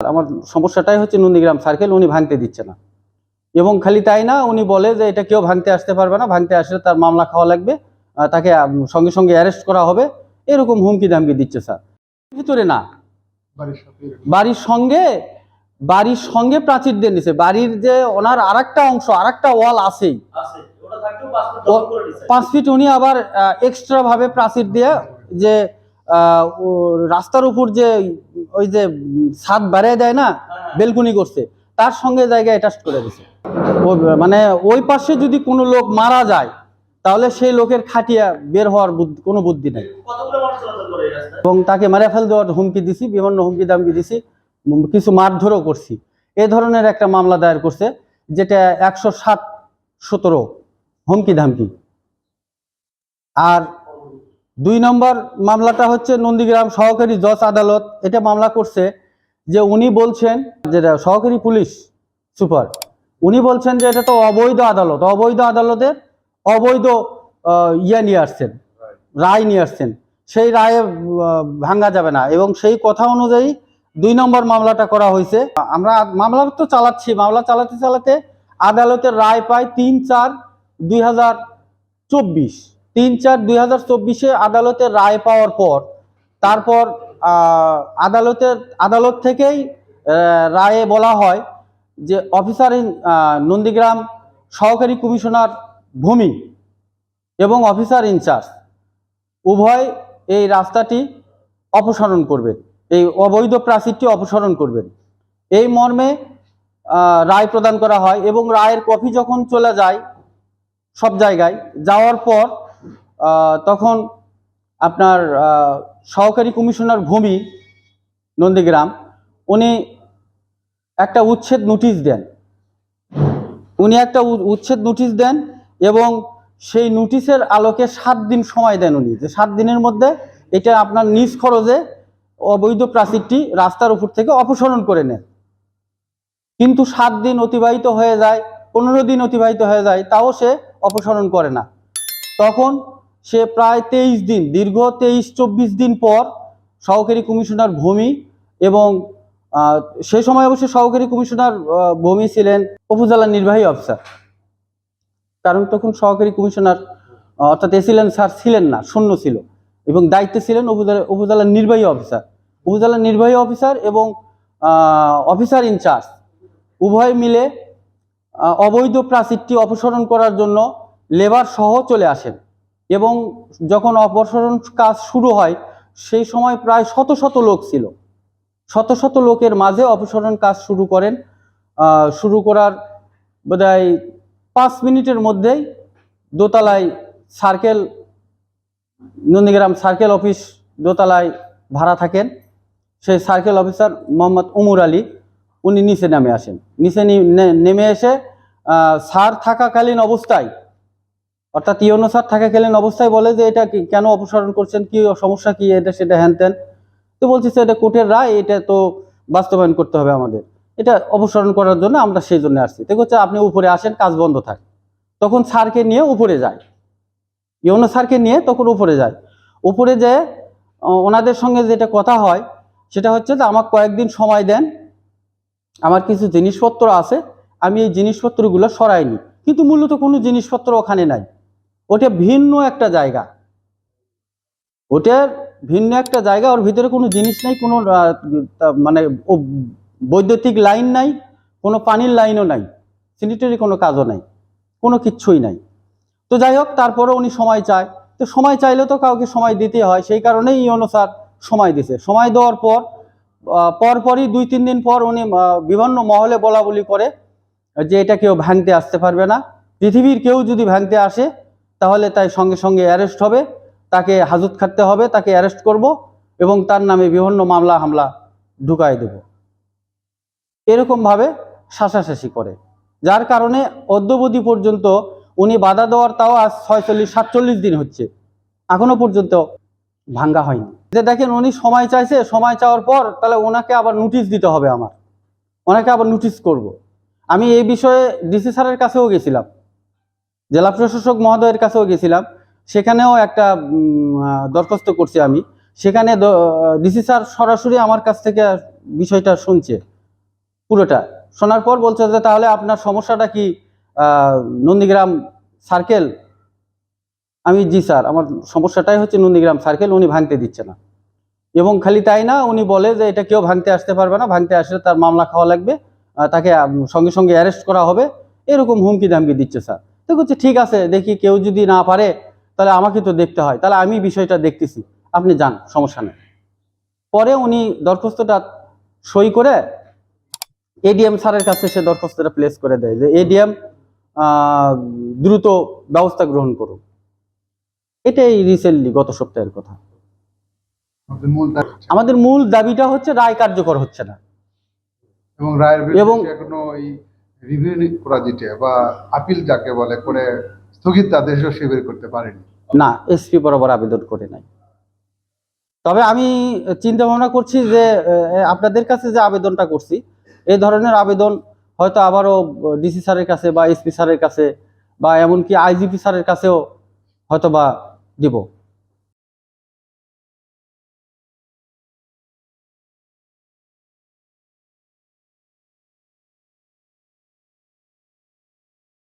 আমার সমস্যাটাই হচ্ছে নন্দীগ্রাম সার্কেল উনি ভাঙতে দিচ্ছে না। এবং খালি তাই না উনি বলে যে এটা কেউ ভাঙতে আসতে পারবে না ভাঙতে আসলে তার মামলা খাওয়া লাগবে তাকে সঙ্গে সঙ্গে অ্যারেস্ট করা হবে এরকম হুমকি দামকি দিচ্ছে স্যার ভিতরে না বাড়ির সঙ্গে বাড়ির সঙ্গে প্রাচীর দিয়ে নিছে। বাড়ির যে ওনার আরেকটা অংশ আরেকটা ওয়াল আছেই। পাঁচ ফিট উনি আবার এক্সট্রা ভাবে প্রাচীর দিয়ে যে রাস্তার উপর যে ওই যে ছাদ বাড়িয়ে দেয় না। বেলকুনি করছে তার সঙ্গে জায়গায় অ্যাটাচ করে দিছে। মানে ওই পাশে যদি কোনো লোক মারা যায় তাহলে সেই লোকের খাটিয়া বের হওয়ার কোনো বুদ্ধি নেই। এবং তাকে মারা ফেল দেওয়ার হুমকি দিছি বিভিন্ন হুমকি দামকি দিছি কিছু মারধরও করছি। এ ধরনের একটা মামলা দায়ের করছে যেটা একশো সাত সতেরো হুমকি ধামকি আর দুই নম্বর মামলাটা হচ্ছে নন্দীগ্রাম সহকারী জজ আদালত, এটা মামলা করছে যে উনি বলছেন যেটা সহকারী পুলিশ সুপার, উনি বলছেন যে এটা তো অবৈধ আদালত, অবৈধ আদালতের অবৈধ ইয়ে নিয়ে আসছেন, রায় নিয়ে আসছেন, সেই রায়ে ভাঙ্গা যাবে না এবং সেই কথা অনুযায়ী দুই নম্বর মামলাটা করা হয়েছে। আমরা মামলা তো চালাচ্ছি, মামলা চালাতে চালাতে আদালতের রায় পাই তিন চার দুই তিন চার দুই হাজার চব্বিশে আদালতের রায় পাওয়ার পর, তারপর আদালতের, আদালত থেকেই রায়ে বলা হয় যে অফিসার ইন নন্দীগ্রাম সহকারী কমিশনার ভূমি এবং অফিসার ইনচার্জ উভয় এই রাস্তাটি অপসারণ করবেন, এই অবৈধ প্রাচীরটি অপসারণ করবেন। এই মর্মে রায় প্রদান করা হয় এবং রায়ের কপি যখন চলে যায় সব জায়গায়, যাওয়ার পর তখন আপনার সহকারী কমিশনার ভূমি নন্দীগ্রাম, উনি একটা উচ্ছেদ নোটিশ দেন। উনি একটা উচ্ছেদ নোটিশ দেন এবং সেই নোটিশের আলোকে সাত দিন সময় দেন উনি। যে সাত দিনের মধ্যে এটা আপনার নিজ খরচে অবৈধ প্রাচীরটি রাস্তার উপর থেকে অপসারণ করে নেন। কিন্তু সাত দিন অতিবাহিত হয়ে যায়, পনেরো দিন অতিবাহিত হয়ে যায়, তাও সে অপসারণ করে না। তখন সে প্রায় তেইশ দিন, দীর্ঘ তেইশ চব্বিশ দিন পর সহকারী কমিশনার ভূমি এবং সে সময় অবশ্য সহকারী কমিশনার ভূমি ছিলেন উপজেলা নির্বাহী অফিসার। কারণ তখন সহকারী কমিশনার অর্থাৎ এসিলেন স্যার, ছিলেন না, শূন্য ছিল এবং দায়িত্বে ছিলেন উপজেলা, উপজেলার নির্বাহী অফিসার। উপজেলার নির্বাহী অফিসার এবং অফিসার ইনচার্জ উভয় মিলে অবৈধ প্রাচীরটি অপসারণ করার জন্য লেবার সহ চলে আসেন। এবং যখন অপসারণ কাজ শুরু হয়, সেই সময় প্রায় শত শত লোক ছিল। শত শত লোকের মাঝে অপসারণ কাজ শুরু করেন। শুরু করার বোধহয় পাঁচ মিনিটের মধ্যেই দোতলায় সার্কেল, নন্দীগ্রাম সার্কেল অফিস দোতলায় ভাড়া থাকেন। সেই সার্কেল অফিসার মোহাম্মদ উমর আলী, উনি নিচে নেমে আসেন। নিচে নেমে এসে সার থাকাকালীন অবস্থায় অর্থাৎ ইয়নো স্যার থাকাকালীন অবস্থায় বলে যে এটা কেন অপসারণ করছেন কি সমস্যা কি এটা সেটা হ্যান ত্যান। তো বলছি এটা কোর্টের রায় এটা তো বাস্তবায়ন করতে হবে আমাদের। এটা অপসারণ করার জন্য আমরা সেই জন্য আসছি। তো হচ্ছে আপনি উপরে আসেন কাজ বন্ধ থাকে। তখন স্যারকে নিয়ে উপরে যায়। ইয়নো স্যারকে নিয়ে তখন উপরে যায়। উপরে আহ, ওনাদের সঙ্গে যেটা কথা হয় সেটা হচ্ছে যে আমাকে কয়েকদিন সময় দেন। আমার কিছু জিনিসপত্র আছে আমি এই জিনিসপত্রগুলো সরাইনি। কিন্তু মূলত কোনো জিনিসপত্র ওখানে নাই। ওটা ভিন্ন একটা জায়গা। ওটার ভিন্ন একটা জায়গা, ওর ভিতরে কোনো জিনিস নাই, কোনো মানে বৈদ্যুতিক লাইন নাই, কোনো পানির লাইনও নাই স্যানিটারি কোনো কাজও নাই, কোনো কিচ্ছুই নাই। তো যাই হোক তারপরে উনি সময় চায়। তো সময় চাইলে তো কাউকে সময় দিতে হয়, সেই কারণেই ইউনো স্যার সময় দিছে। সময় দেওয়ার পর পরপরই দুই, তিন দিন পর উনি বিভিন্ন মহলে বলা বলি করে যে এটা কেউ ভাঙতে আসতে পারবে না। পৃথিবীর কেউ যদি ভাঙতে আসে তাহলে তাই সঙ্গে সঙ্গে অ্যারেস্ট হবে। তাকে হাজত খাটতে হবে, তাকে অ্যারেস্ট করব এবং তার নামে বিভিন্ন মামলা হামলা ঢুকাই দেব। এরকমভাবে শাসাশাসি করে। যার কারণে অদ্যবধি পর্যন্ত উনি বাধা দেওয়ার তাও আজ ছয়চল্লিশ, সাতচল্লিশ দিন হচ্ছে। এখনও পর্যন্ত ভাঙ্গা হয়নি। যে দেখেন উনি সময় চাইছে, সময় চাওয়ার পর তাহলে ওনাকে আবার নোটিশ দিতে হবে আমার। ওনাকে আবার নোটিশ করব। আমি এই বিষয়ে ডিসি স্যারের কাছেও গেছিলাম। জেলা প্রশাসক মহোদয়ের কাছেও গেছিলাম। সেখানেও একটা দরখাস্ত করছি আমি। সেখানে ডিসি স্যার সরাসরি আমার কাছ থেকে বিষয়টা শুনছে, পুরোটা। শোনার পর বলছে যে তাহলে আপনার সমস্যাটা কি নন্দীগ্রাম সার্কেল? আমি, জি স্যার, আমার সমস্যাটাই হচ্ছে নন্দীগ্রাম সার্কেল, উনি ভাঙতে দিচ্ছে না। এবং খালি তাই না, উনি বলে যে এটা কেউ ভাঙতে আসতে পারবে না, ভাঙতে আসলে তার মামলা খাওয়া লাগবে তাকে সঙ্গে সঙ্গে অ্যারেস্ট করা হবে, এরকম হুমকি দামকি দিচ্ছে স্যার। তো বলছে ঠিক আছে দেখি কেউ যদি না পারে তাহলে আমাকে তো দেখতে হয়। তাহলে আমি বিষয়টা দেখতেছি। আপনি যান সমস্যা নেই। পরে উনি দরখাস্তটা সই করে এডিএম স্যারের কাছে সে দরখাস্তটা প্লেস করে দেয় যে এডিএম দ্রুত ব্যবস্থা গ্রহণ করুন এটাই রিসেন্টলি গত সপ্তাহের কথা। আমাদের মূল দাবিটা হচ্ছে রায় কার্যকর হচ্ছে না। এবং রায়ের এবং- রিভিউ করা যেতে বা আপিল যাকে বলে করে স্থগিত আদেশও সে বের করতে পারেনি। না, এসপি বরাবর আবেদন করে নাই। তবে আমি চিন্তা ভাবনা করছি যে আপনাদের কাছে যে আবেদনটা করছি এই ধরনের আবেদন হয়তো আবারও ডিসি স্যারের কাছে বা এসপি স্যারের কাছে বা এমনকি আইজিপি স্যারের কাছেও হয়তো বা দিব।